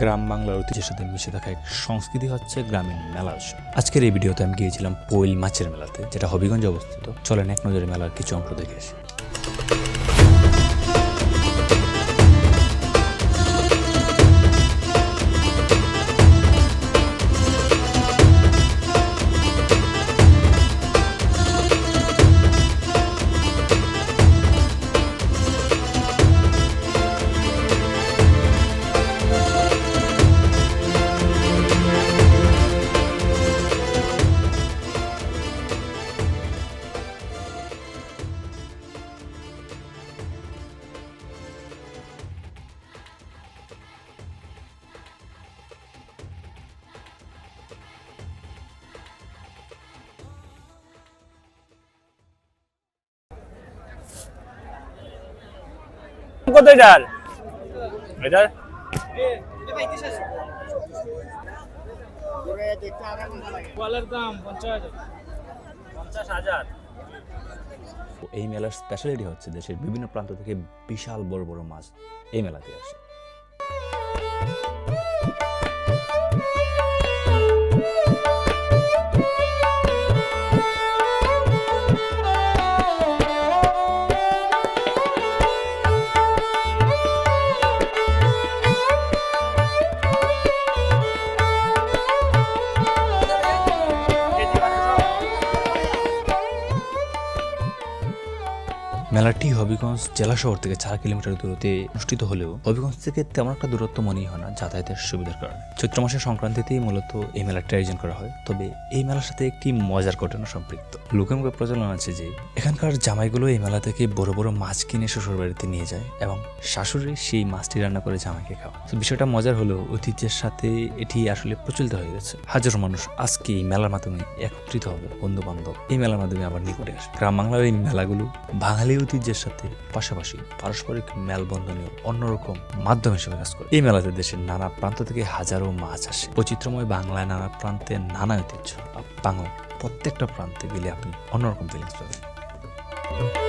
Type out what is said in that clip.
গ্রাম বাংলার ঐতিহ্যের সাথে মিশে থাকা এক সংস্কৃতি হচ্ছে গ্রামীণ মেলা উৎসব। আজকের এই ভিডিওতে আমি গিয়েছিলাম পৈল মাছের মেলাতে, যেটা হবিগঞ্জে অবস্থিত চলেন এক নজরে মেলার কিছু অংশ দেখে আসি এই মেলার স্পেশালিটি হচ্ছে দেশের বিভিন্ন প্রান্ত থেকে বিশাল বড় বড় মাছ এই মেলাতে আসে। মেলাটি হবিগঞ্জ জেলা শহর থেকে চার কিলোমিটার দূরত্বে অনুষ্ঠিত হলেও হবিগঞ্জ থেকে তেমন একটা দূরত্ব মনেই হয় না যাতায়াতের সুবিধার কারণে। চৈত্র মাসের সংক্রান্তিতেই মূলত এই মেলাটি আয়োজন করা হয়, তবে এই মেলার সাথে একটি মজার ঘটনা সম্পৃক্ত। লোকে মুখে প্রচলন আছে যে, এখানকার জামাইগুলো এই মেলা থেকে বড় বড় মাছ কিনে শ্বশুর বাড়িতে নিয়ে যায় এবং শাশুড়ি সেই মাছটি রান্না করে জামাইকে খাওয়া তো বিষয়টা মজার হলেও ঐতিহ্যের সাথে এটি আসলে প্রচলিত হয়ে গেছে। হাজারো মানুষ আজকে এই মেলার মাধ্যমে একত্রিত হবে বন্ধু বান্ধব এই মেলার মাধ্যমে আবার নিকটে আসে গ্রাম বাংলার এই মেলাগুলো বাঙালি ঐতিহ্যের সাথে পাশাপাশি পারস্পরিক মেলবন্ধনীয় অন্যরকম মাধ্যম হিসেবে কাজ করে। এই মেলাতে দেশের নানা প্রান্ত থেকে হাজারো মাছ আসে। বৈচিত্র্যময় বাংলায় নানা প্রান্তে নানা ঐতিহ্য। বাংলা বাংলার প্রত্যেকটা প্রান্তে গেলে আপনি অন্যরকম ফিলিংস পাবেন।